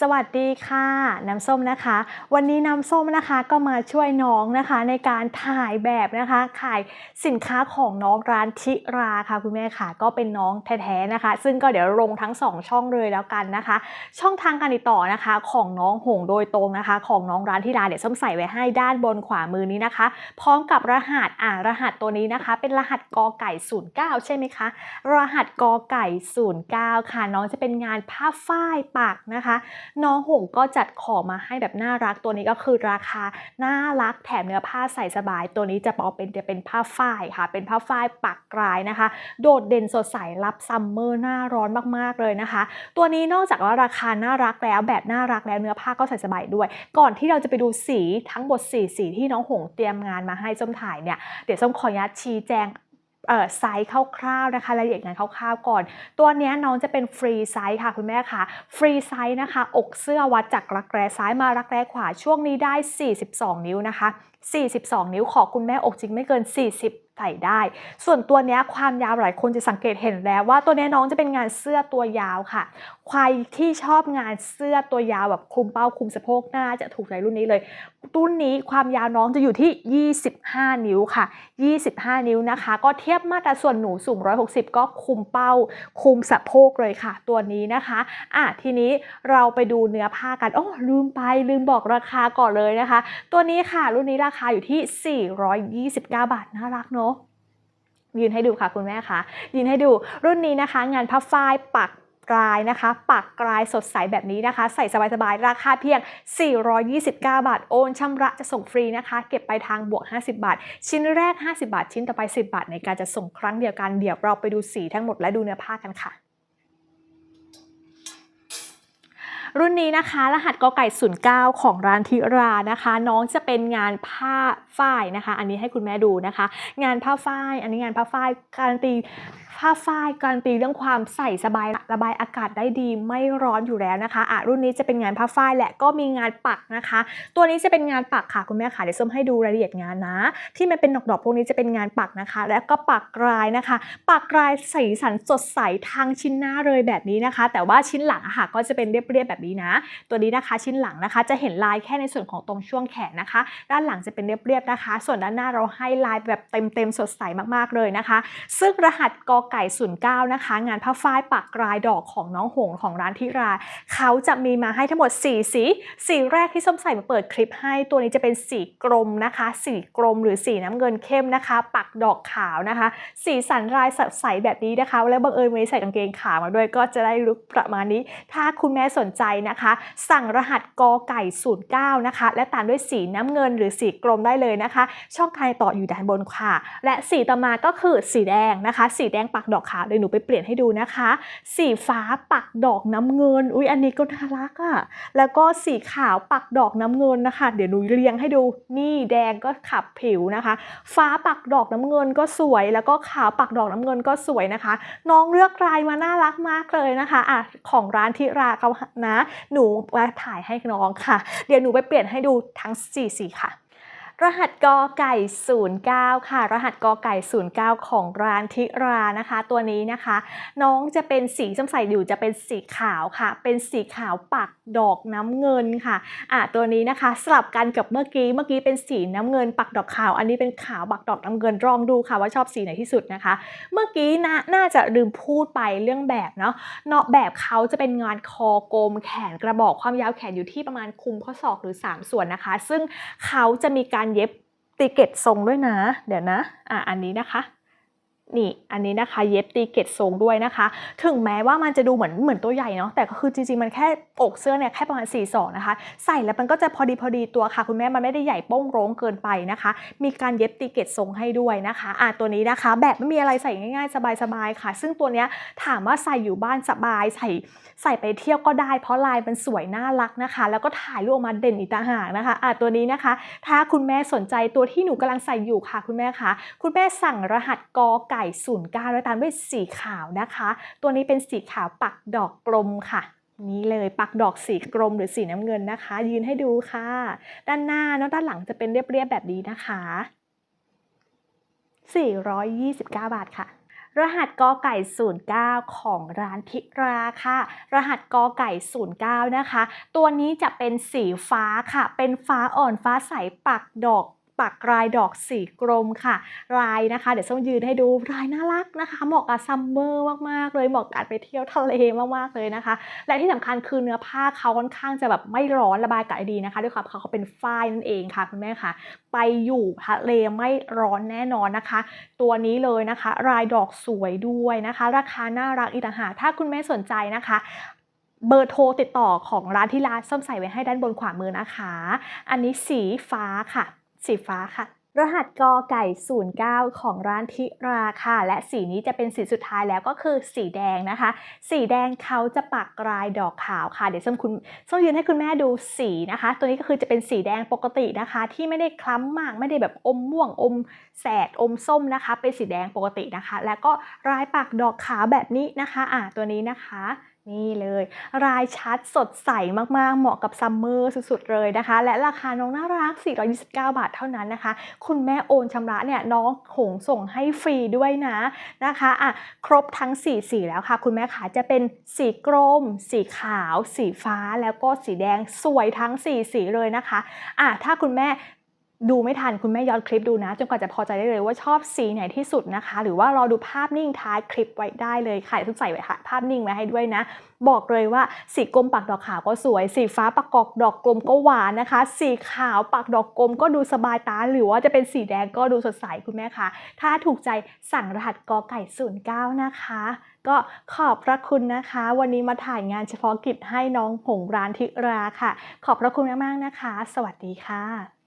สวัสดีค่ะ น้ำส้มนะคะ วันนี้น้ำส้มนะคะก็มาช่วยน้องนะคะ ในการถ่ายแบบนะคะขายสินค้าของน้องร้านทิราค่ะคุณแม่ค่ะ ก็เป็นน้องแท้ๆนะคะ ซึ่งก็เดี๋ยวลงทั้ง 2 ช่องเลยแล้วกันนะคะ ช่องทางการติดต่อนะคะของน้องหงโดยตรงนะคะ ของน้องร้านทิราเดี๋ยวส้มใส่ไว้ให้ด้านบนขวามือนี้นะคะ พร้อมกับรหัสอ่ารหัสตัวนี้นะคะ เป็นรหัสกอไก่ 09 ใช่ไหมคะ รหัสกอไก่ 09 ค่ะ น้องจะเป็นงานผ้าฝ้ายปักนะคะน้องหงก็จัดของมาให้แบบน่ารักตัวนี้ก็คือราคาน่ารักแถมเนื้อผ้าใส่สบาย ตัวนี้จะบอกเป็นจะเป็นผ้าฝ้ายค่ะ เป็นผ้าฝ้ายปักกลายนะคะ โดดเด่นสดใสรับซัมเมอร์หน้าร้อนมากๆเลยนะคะ ตัวนี้นอกจากว่าราคาน่ารักแล้วแบบน่ารักแล้วเนื้อผ้าก็ใส่สบายด้วย ก่อนที่เราจะไปดูสีทั้งหมดสีสีที่น้องหงเตรียมงานมาให้ส้มถ่ายเนี่ยเดี๋ยวส้มขออนุญาตชี้แจง ไซส์คร่าวๆนะคะรายละเอียดงานคร่าวๆก่อน ตัวนี้น้องจะเป็นฟรีไซส์ค่ะคุณแม่ค่ะ ฟรีไซส์นะคะ อกเสื้อวัดจากรักแร้ซ้ายมารักแร้ขวาช่วงนี้ได้ 42 นิ้วนะคะ 42 นิ้วขอคุณแม่อกจริงไม่เกิน 40 ใส่ได้ ส่วนตัวเนี้ยความยาวหลายคนจะสังเกตเห็นแล้วว่าตัวเนี้ยน้องจะเป็นงานเสื้อตัวยาวค่ะ ใครที่ชอบงานเสื้อตัวยาวแบบคลุมเป้าคลุมสะโพกหน้าจะถูกใจรุ่นนี้เลยรุ่นนี้ความยาวน้องจะอยู่ที่ 25 นิ้วค่ะ 25 นิ้วนะคะ ก็เทียบมาตราส่วนหนูสูง 160 ก็คุมเป้า คุมสะโพกเลยค่ะ ตัวนี้นะคะอะทีนี้เราไปดูเนื้อผ้ากันโอ้ลืมไปลืมบอกราคาก่อนเลยนะคะ ตัวนี้ค่ะรุ่นนี้ราคาอยู่ที่ 429 บาทน่ารักเนาะ ยืนให้ดูค่ะคุณแม่คะยืนให้ดูรุ่นนี้นะคะ งานผ้าฝ้ายปักกลายนะคะ ปักกลายสดใสแบบนี้นะคะ ใส่สบายๆ ราคาเพียง 429 บาท โอนชำระจะส่งฟรีนะคะ เก็บไปทางบวก 50 บาท ชิ้นแรก 50 บาท ชิ้นต่อไป 10 บาท ในการจะส่งครั้งเดียวกัน เดี๋ยวเราไปดูสีทั้งหมดและดูเนื้อผ้ากันค่ะ รุ่นนี้นะคะ รหัสกอไก่ 09 ของร้านธิรานะคะ น้องจะเป็นงานผ้าฝ้ายนะคะ อันนี้ให้คุณแม่ดูนะคะ งานผ้าฝ้าย อันนี้งานผ้าฝ้ายการันตี ผ้าฝ้ายการันตีเรื่องความใส่สบายระบายอากาศได้ดีไม่ร้อนอยู่แล้วนะคะอะรุ่นนี้จะเป็นงานผ้าฝ้ายและก็มีงานปักนะคะ ตัวนี้จะเป็นงานปักค่ะคุณแม่ค่ะเดี๋ยวส้มให้ดูรายละเอียดงานนะ ที่มันเป็นดอกๆพวกนี้จะเป็นงานปักนะคะ แล้วก็ปักกลายนะคะ ปักกลายสีสันสดใสทางชิ้นหน้าเลยแบบนี้นะคะ แต่ว่าชิ้นหลังค่ะก็จะเป็นเรียบๆแบบนี้นะ ตัวนี้นะคะชิ้นหลังนะคะ จะเห็นลายแค่ในส่วนของตรงช่วงแขนนะคะ ด้านหลังจะเป็นเรียบๆนะคะ ส่วนด้านหน้าเราให้ลายแบบเต็มๆสดใสมากๆเลยนะคะ ซึ่งรหัสกอไก่09นย์เก้านะคะ งานผ้าฝ้ายปักกลายดอกของน้องหงของร้านทิรา เขาจะมีมาให้ทั้งหมด 4 สี สีแรกที่ส้มใส่มาเปิดคลิปให้ ตัวนี้จะเป็นสีกรมนะคะ สีกรมหรือสีน้ำเงินเข้มนะคะ ปักดอกขาวนะคะ สีสันลายสดใสแบบนี้นะคะ แล้วบังเอิญวันนี้ใส่กางเกงขามาด้วยก็จะได้ลุคประมาณนี้ ถ้าคุณแม่สนใจนะคะ สั่งรหัสกอไก่09นย์เก้านะคะ และตามด้วยสีน้ำเงินหรือสีกรมได้เลยนะคะ ช่องทางต่ออยู่ด้านบนค่ะ และสีต่อมาก็คือสีแดงนะคะ สีแดงปักดอกขาวเดี๋ยวหนูไปเปลี่ยนให้ดูนะคะ สีฟ้าปักดอกน้ำเงิน อุ๊ยอันนี้ก็น่ารักอะ่ะ แล้วก็สีขาวปักดอกน้ำเงินนะคะ เดี๋ยวหนูเรียงให้ดู นี่แดงก็ขับผิวนะคะ ฟ้าปักดอกน้ำเงินก็สวย แล้วก็ขาวปักดอกน้ำเงินก็สวยนะคะ น้องเลือกลายมาน่ารักมากเลยนะคะอะของร้านทิราเขานะ หนูมาถ่ายให้น้องค่ะ เดี๋ยวหนูไปเปลี่ยนให้ดูทั้ง4สีค่ะ รหัสกอไก่ 09 ค่ะ รหัสกอไก่ 09 ของร้านทิรานะคะ ตัวนี้นะคะ น้องจะเป็นสีส้มใส่อยู่จะเป็นสีขาวค่ะ เป็นสีขาวปักดอกน้ำเงินค่ะอะตัวนี้นะคะสลับกันกับเมื่อกี้เมื่อกี้เป็นสีน้ำเงิน ปักดอกขาว อันนี้เป็นขาวปักดอกน้ำเงินลองดูค่ะ ว่าชอบสีไหนที่สุดนะคะ เมื่อกี้นะน่าจะลืมพูดไปเรื่องแบบเนาะเนาะแบบเขาจะเป็นงานคอกลมแขนกระบอกความยาวแขนอยู่ที่ประมาณคุมข้อศอกหรือ 3 ส่วนนะคะ ซึ่งเขาจะมีการเย็บติเกตทรงด้วยนะ เดี๋ยวนะ อะอันนี้นะคะ นี่ อันนี้นะคะ เย็บตีเกตทรงด้วยนะคะ ถึงแม้ว่ามันจะดูเหมือนเหมือนตัวใหญ่เนาะ แต่ก็คือจริงๆ มันแค่อกเสื้อเนี่ยแค่ประมาณ4ศอกนะคะ ใส่แล้วมันก็จะพอดีพอดีตัวค่ะ คุณแม่มันไม่ได้ใหญ่โป้งโร้งเกินไปนะคะ มีการเย็บตีเกตทรงให้ด้วยนะคะ อะตัวนี้นะคะ แบบไม่มีอะไรใส่ง่ายๆ สบายๆ ค่ะ ซึ่งตัวเนี้ยถามว่าใส่อยู่บ้านสบาย ใส่ใส่ไปเที่ยวก็ได้ เพราะลายมันสวยน่ารักนะคะ แล้วก็ถ่ายรูปออกมาเด่นอีกต่างหากนะคะ อะตัวนี้นะคะ ถ้าคุณแม่สนใจตัวที่หนูกำลังใส่อยู่ค่ะ คุณแม่คะคุณแม่สั่งรหัสกอไก่09แล้วตามด้วยสีขาวนะคะ ตัวนี้เป็นสีขาวปักดอกกลมค่ะนี่เลยปักดอกสีกลมหรือสีน้ำเงินนะคะ ยืนให้ดูค่ะ ด้านหน้าแล้วด้านหลังจะเป็นเรียบๆแบบนี้นะคะ 429 บาทค่ะ รหัสกอไก่ 09 ของร้านทิราค่ะ รหัสกอไก่ 09 นะคะ ตัวนี้จะเป็นสีฟ้าค่ะ เป็นฟ้าอ่อนฟ้าใสปักดอก ปักรายดอกสีกรมค่ะ ลายนะคะ เดี๋ยวส้มยืนให้ดูลายน่ารักนะคะ เหมาะกับซัมเมอร์มากๆเลยเหมาะกับการไปเที่ยวทะเลมากๆเลยนะคะ และที่สำคัญคือเนื้อผ้าเขาค่อนข้างจะแบบไม่ร้อนระบายอากาศดีนะคะ ด้วยความเขาเขาเป็นฝ้ายนั่นเองค่ะคุณแม่ค่ะ ไปอยู่ทะเลไม่ร้อนแน่นอนนะคะ ตัวนี้เลยนะคะรายดอกสวยด้วยนะคะ ราคาน่ารักอีกต่างหากถ้าคุณแม่สนใจนะคะเบอร์โทรติดต่อของร้านที่ร้านส้มใส่ไว้ให้ด้านบนขวามือนะคะ อันนี้สีฟ้าค่ะ สีฟ้าค่ะ รหัสกอไก่ 09 ของร้านทิราค่ะ และสีนี้จะเป็นสีสุดท้ายแล้วก็คือสีแดงนะคะ สีแดงเขาจะปักลายดอกขาวค่ะ เดี๋ยวส้มคุณส้มยืนให้คุณแม่ดูสีนะคะ ตัวนี้ก็คือจะเป็นสีแดงปกตินะคะ ที่ไม่ได้คล้ำมากไม่ได้แบบอมม่วงอมแสดอมส้มนะคะ เป็นสีแดงปกตินะคะ แล้วก็ลายปักดอกขาวแบบนี้นะคะ อะตัวนี้นะคะ นี่เลย รายชัดสดใสมากๆ เหมาะกับซัมเมอร์สุดๆ เลยนะคะ และราคาน้องน่ารัก 429 บาทเท่านั้นนะคะ คุณแม่โอนชำระเนี่ยน้องหงส่งให้ฟรีด้วยนะนะคะอะครบทั้ง 4 สีแล้วค่ะ คุณแม่ขาจะเป็นสีกรม สีขาว สีฟ้าแล้วก็สีแดงสวยทั้ง 4 สีเลยนะคะอะถ้าคุณแม่ ดูไม่ทันคุณแม่ย้อนคลิปดูนะ จนกว่าจะพอใจได้เลยว่าชอบสีไหนที่สุดนะคะ หรือว่ารอดูภาพนิ่งท้ายคลิปไว้ได้เลยค่ะทุกใส่ไว้ค่ะภาพนิ่งไว้ให้ด้วยนะ บอกเลยว่าสีกรมปักดอกขาวก็สวย สีฟ้าปักกอกดอกกลมก็หวานนะคะ สีขาวปักดอกกลมก็ดูสบายตา หรือว่าจะเป็นสีแดงก็ดูสดใสคุณแม่คะถ้าถูกใจสั่งรหัสกอไก่09นะคะก็ขอบพระคุณนะคะ วันนี้มาถ่ายงานเฉพาะกิจให้น้องหงร้านทิราค่ะ ขอบพระคุณมากๆนะคะ สวัสดีค่ะ